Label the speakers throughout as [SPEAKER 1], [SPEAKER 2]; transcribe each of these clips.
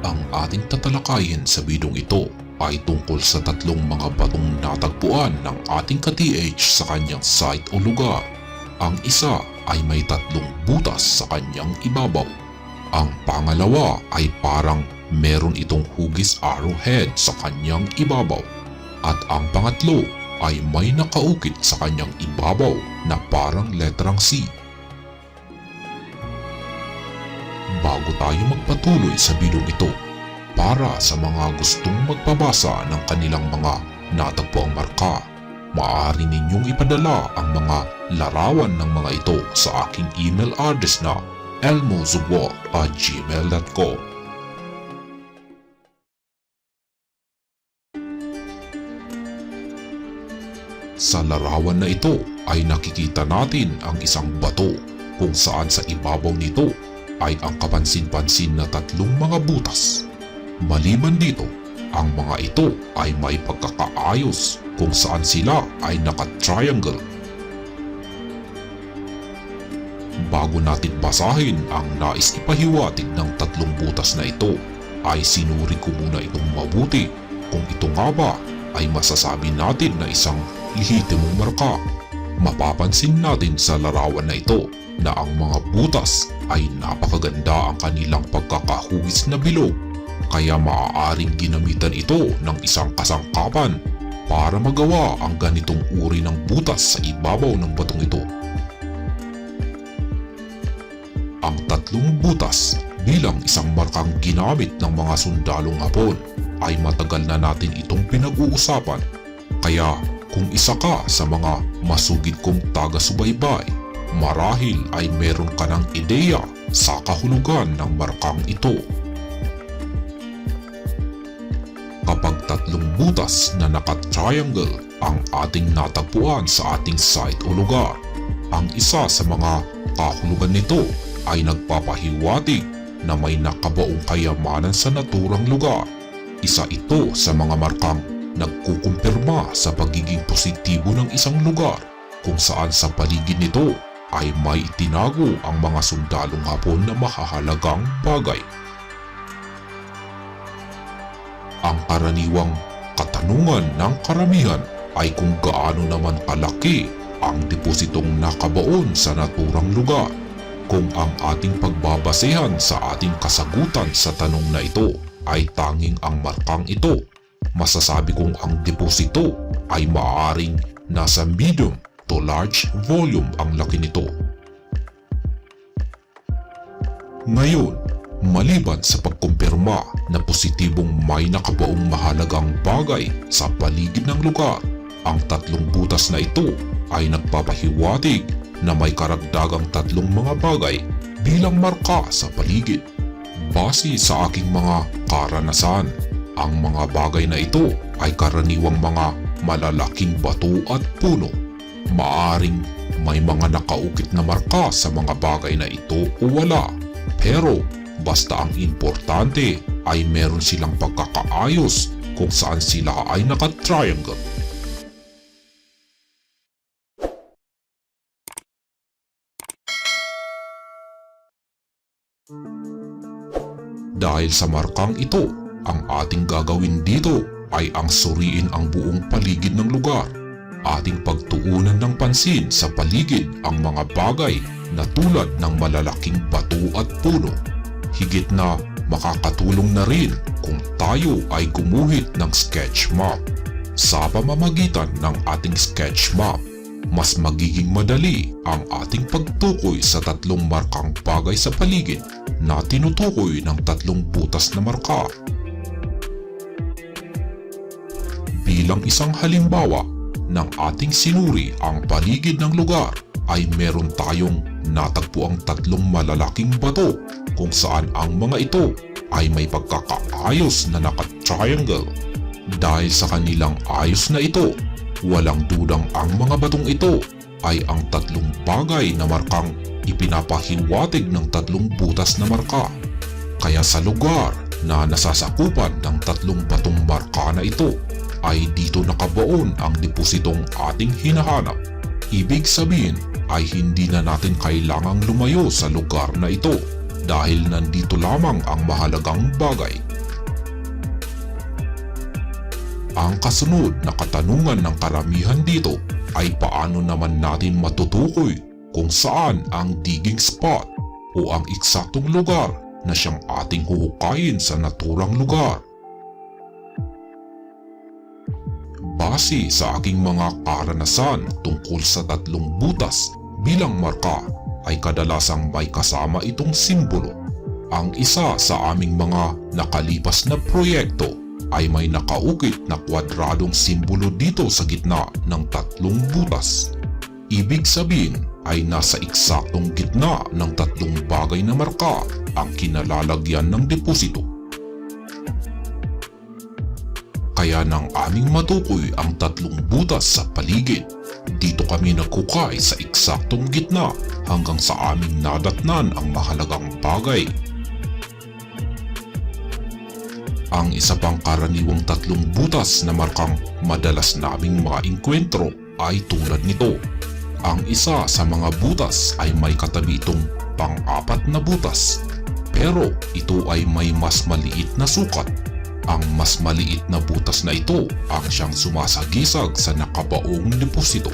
[SPEAKER 1] Ang ating tatalakayin sa bidong ito ay tungkol sa tatlong mga batong natagpuan ng ating ka-TH sa kanyang site o lugar. Ang isa ay may tatlong butas sa kanyang ibabaw. Ang pangalawa ay parang meron itong hugis arrowhead sa kanyang ibabaw. At ang pangatlo ay may nakaukit sa kanyang ibabaw na parang letrang C. Bago tayo magpatuloy sa bidong ito, para sa mga gustong magpabasa ng kanilang mga natagpuang marka, maaari ninyong ipadala ang mga larawan ng mga ito sa aking email address na gmail.com. Sa larawan na ito ay nakikita natin ang isang bato kung saan sa ibabaw nito ay ang kapansin-pansin na tatlong mga butas. Maliban dito, ang mga ito ay may pagkakaayos kung saan sila ay naka-triangle. Bago natin basahin ang nais ipahiwatig ng tatlong butas na ito, ay sinuri ko muna itong mabuti kung ito nga ba ay masasabi natin na isang lehitimong marka. Mapapansin natin sa larawan na ito na ang mga butas ay napakaganda ang kanilang pagkakahugis na bilog kaya maaaring ginamitan ito ng isang kasangkapan para magawa ang ganitong uri ng butas sa ibabaw ng batong ito. Ang tatlong butas bilang isang markang ginamit ng mga sundalong hapon ay matagal na natin itong pinag-uusapan kaya kung isa ka sa mga masugid kong taga-subaybay, marahil ay meron ka ng ideya sa kahulugan ng markang ito. Kapag tatlong butas na naka-triangle ang ating natagpuan sa ating site o lugar, ang isa sa mga kahulugan nito ay nagpapahiwatig na may nakabaong kayamanan sa naturang lugar. Isa ito sa mga markang nagkukumpirma sa pagiging positibo ng isang lugar kung saan sa paligid nito ay may itinago ang mga sundalong hapon na mahahalagang bagay. Ang karaniwang katanungan ng karamihan ay kung gaano naman kalaki ang depositong nakabaon sa naturang lugar. Kung ang ating pagbabasehan sa ating kasagutan sa tanong na ito ay tanging ang markang ito, masasabi kong ang deposito ay maaaring nasa medium to large volume ang laki nito. Ngayon, maliban sa pagkumpirma na positibong may nakabaong mahalagang bagay sa paligid ng lugar, ang tatlong butas na ito ay nagpapahiwatig na may karagdagang tatlong mga bagay bilang marka sa paligid. Base sa aking mga karanasan, ang mga bagay na ito ay karaniwang mga malalaking bato at puno. Maaring may mga nakaukit na marka sa mga bagay na ito o wala. Pero basta ang importante ay meron silang pagkakaayos kung saan sila ay naka-triangle. Dahil sa markang ito, ang ating gagawin dito ay ang suriin ang buong paligid ng lugar. Ating pagtuunan ng pansin sa paligid ang mga bagay na tulad ng malalaking bato at puno. Higit na makakatulong na rin kung tayo ay gumuhit ng sketch map. Sa pamamagitan ng ating sketch map, mas magiging madali ang ating pagtukoy sa tatlong markang bagay sa paligid na tinutukoy ng tatlong butas na marka. Bilang isang halimbawa ng ating sinuri ang paligid ng lugar ay meron tayong natagpo ang tatlong malalaking bato kung saan ang mga ito ay may pagkakaayos na naka-triangle. Dahil sa kanilang ayos na ito, walang dudang ang mga batong ito ay ang tatlong bagay na markang ipinapahiwatig ng tatlong butas na marka. Kaya sa lugar na nasasakupan ng tatlong batong marka na ito ay dito nakabaon ang depositong ating hinahanap. Ibig sabihin ay hindi na natin kailangang lumayo sa lugar na ito dahil nandito lamang ang mahalagang bagay. Ang kasunod na katanungan ng karamihan dito ay paano naman natin matutukoy kung saan ang digging spot o ang eksaktong lugar na siyang ating huhukayin sa naturang lugar. Base sa aking mga karanasan tungkol sa tatlong butas bilang marka ay kadalasang may kasama itong simbolo. Ang isa sa aming mga nakalipas na proyekto ay may nakaukit na kwadradong simbolo dito sa gitna ng tatlong butas. Ibig sabihin ay nasa eksaktong gitna ng tatlong bagay na marka ang kinalalagyan ng deposito. Kaya nang aming matukoy ang tatlong butas sa paligid, dito kami nagkukay sa eksaktong gitna hanggang sa aming nadatnan ang mahalagang bagay. Ang isa pang karaniwang tatlong butas na markang madalas naming mga inkwentro ay tulad nito. Ang isa sa mga butas ay may katabi itong pang-apat na butas. Pero ito ay may mas maliit na sukat. Ang mas maliit na butas na ito ang siyang sumasagisag sa nakabaong deposito.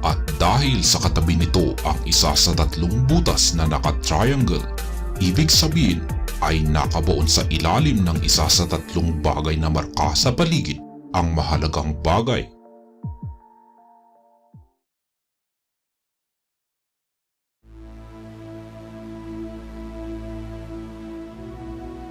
[SPEAKER 1] At dahil sa katabi nito ang isa sa tatlong butas na naka-triangle, ibig sabihin ay nakabaon sa ilalim ng isa sa tatlong bagay na marka sa paligid ang mahalagang bagay.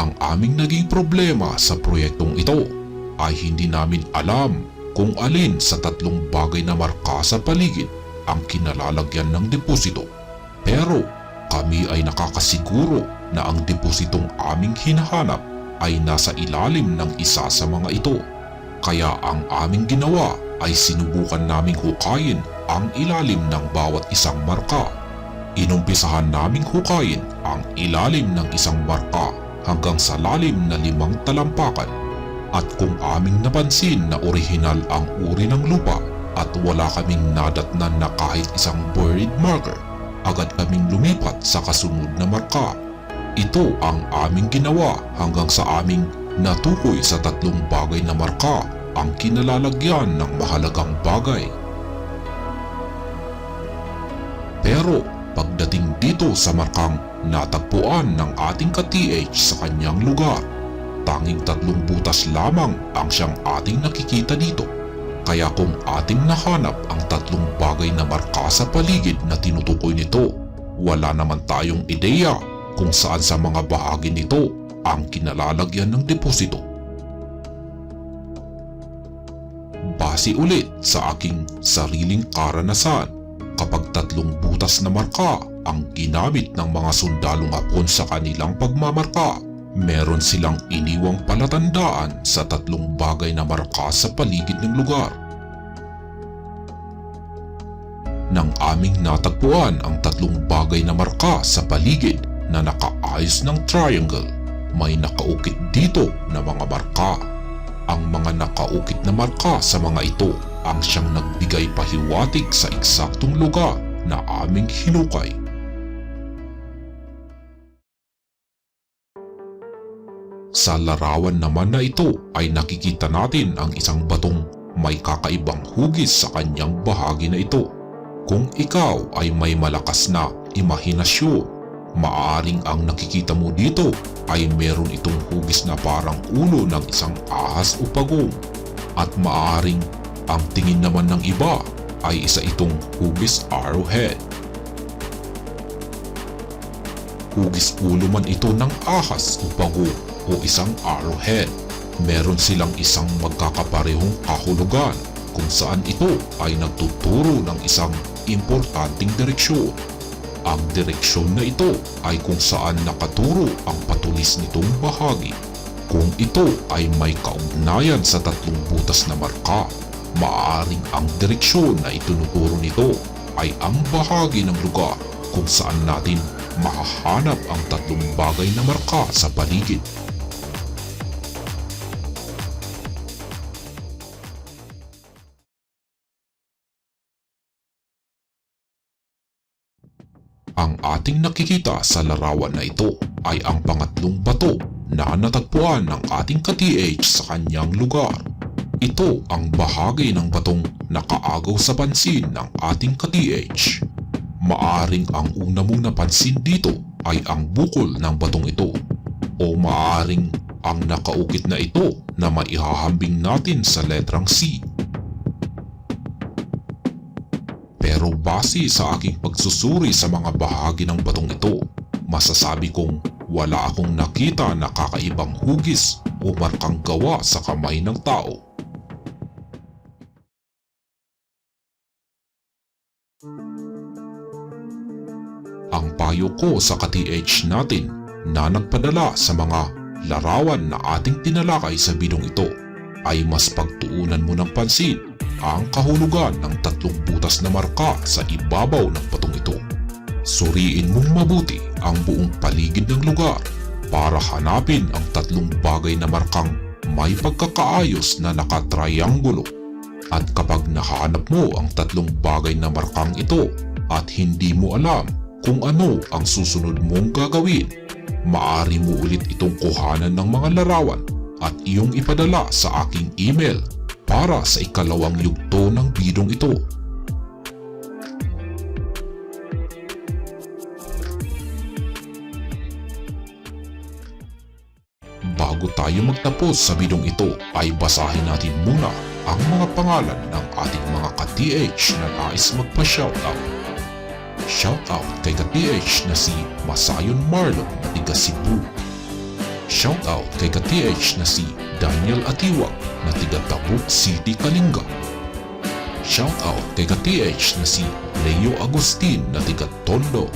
[SPEAKER 1] Ang aming naging problema sa proyektong ito ay hindi namin alam kung alin sa tatlong bagay na marka sa paligid ang kinalalagyan ng deposito. Pero kami ay nakakasiguro na ang depositong aming hinahanap ay nasa ilalim ng isa sa mga ito. Kaya ang aming ginawa ay sinubukan naming hukayin ang ilalim ng bawat isang marka. Inumpisahan naming hukayin ang ilalim ng isang marka hanggang sa lalim na limang talampakan. At kung aming napansin na orihinal ang uri ng lupa at wala kaming nadatnan na kahit isang buried marker, agad kaming lumipat sa kasunod na marka. Ito ang aming ginawa hanggang sa aming natukoy sa tatlong bagay na marka ang kinalalagyan ng mahalagang bagay. Pero pagdating dito sa markang natagpuan ng ating ka-TH sa kanyang lugar, tanging tatlong butas lamang ang siyang ating nakikita dito. Kaya kung ating nahanap ang tatlong bagay na marka sa paligid na tinutukoy nito, wala naman tayong ideya kung saan sa mga bahagi nito ang kinalalagyan ng deposito. Base ulit sa aking sariling karanasan, kapag tatlong butas na marka ang ginamit ng mga sundalong hapon sa kanilang pagmamarka, meron silang iniwang palatandaan sa tatlong bagay na marka sa paligid ng lugar. Nang aming natagpuan ang tatlong bagay na marka sa paligid na nakaayos ng triangle, may nakaukit dito na mga marka. Ang mga nakaukit na marka sa mga ito ang siyang nagbigay pahiwatig sa eksaktong lugar na aming hinukay. Sa larawan naman na ito ay nakikita natin ang isang batong may kakaibang hugis sa kanyang bahagi na ito. Kung ikaw ay may malakas na imahinasyon, maaring ang nakikita mo dito ay meron itong hugis na parang ulo ng isang ahas o pagong. At maaring ang tingin naman ng iba ay isa itong hugis arrowhead. Hugis ulo man ito ng ahas o pagong o isang arrowhead. Meron silang isang magkakaparehong kahulugan kung saan ito ay nagtuturo ng isang importanteng direksyon. Ang direksyon na ito ay kung saan nakaturo ang patulis nitong bahagi. Kung ito ay may kaugnayan sa tatlong butas na marka, maaaring ang direksyon na itinuturo nito ay ang bahagi ng lugar kung saan natin mahahanap ang tatlong bagay na marka sa paligid. Ang ating nakikita sa larawan na ito ay ang pangatlong bato na natagpuan ng ating ka-TH sa kanyang lugar. Ito ang bahagi ng batong nakaagaw sa pansin ng ating ka-TH. Maaring ang una mong napansin dito ay ang bukol ng batong ito o maaring ang nakaukit na ito na maihahambing natin sa letrang C. Pero base sa aking pagsusuri sa mga bahagi ng batong ito, masasabi kong wala akong nakita na kakaibang hugis o markang gawa sa kamay ng tao. Ang payo ko sa ka-TH natin na nagpadala sa mga larawan na ating tinalakay sa bidong ito ay mas pagtuunan mo ng pansin ang kahulugan ng tatlong butas na marka sa ibabaw ng patong ito. Suriin mong mabuti ang buong paligid ng lugar para hanapin ang tatlong bagay na markang may pagkakaayos na nakatriangulo. At kapag nahanap mo ang tatlong bagay na markang ito at hindi mo alam kung ano ang susunod mong gagawin, maaari mo ulit itong kuhanan ng mga larawan at iyong ipadala sa aking email para sa ikalawang yugto ng bidong ito. Bago tayo magtapos sa bidong ito ay basahin natin muna ang mga pangalan ng ating mga ka-TH na nais magpa-shoutout. Shoutout kay ka-TH na si Masayon Marlon na tiga Cebu. Shoutout kay ka-TH na si Daniel Atiwag na tiga Tabuk City, Kalinga. Shoutout kay ka-TH na si Leo Agustin na tiga Tondo.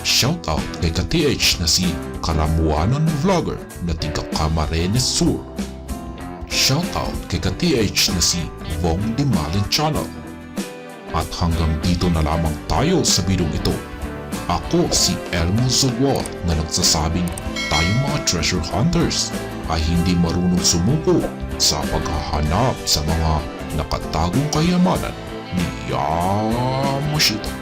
[SPEAKER 1] Shoutout kay ka-TH na si Karamuanan Vlogger na tiga Camarines Sur. Shoutout kay ka-TH na si Vong Dimalin Channel. At hanggang dito na lamang tayo sa bidong ito. Ako si Elmo Zugwar na nagsasabing tayong mga treasure hunters ay hindi marunong sumuko sa paghahanap sa mga nakatagong kayamanan ni Yamashita.